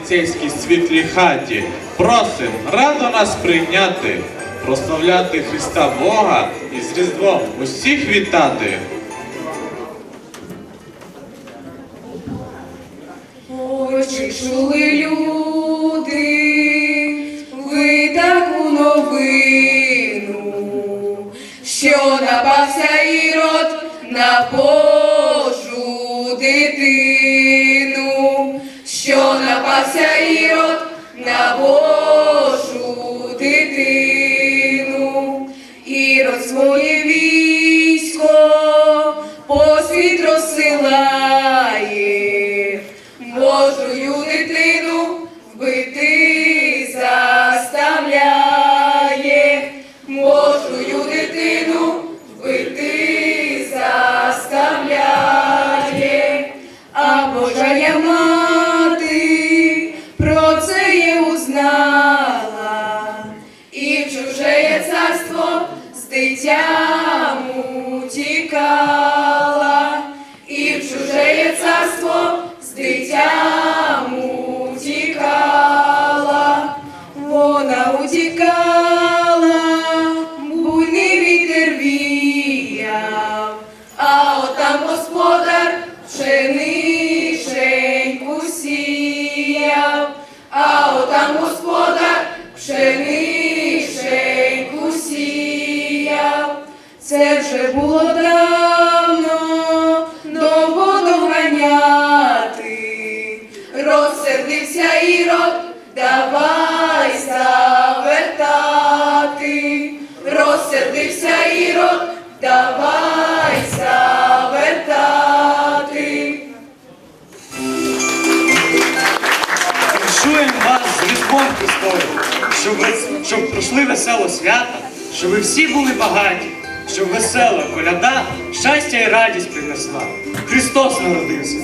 галіцейській світлій хаті. Просим радо нас прийняти, прославляти Христа Бога і з Різдвом усіх вітати. Ой, чи чули люди, ви таку новину, що напався ірод на Божу дитину, напався ірод на Божу дитину, ірод своє з дитям утікала, і в чуже царство з дитям утікала, вона утікала, буйний вітер віяв, а отам господар пшениченьку сіяв, а отам Це вже було давно, довго доганяти. Розсердився ірод, давай завертати. Розсердився ірод, давай завертати. Віншуємо вас з Різдвом Христовим, щоб ви щоб пройшли весело свято, щоб ви всі були багаті, щоб весела коляда щастя і радість принесла. Христос народився.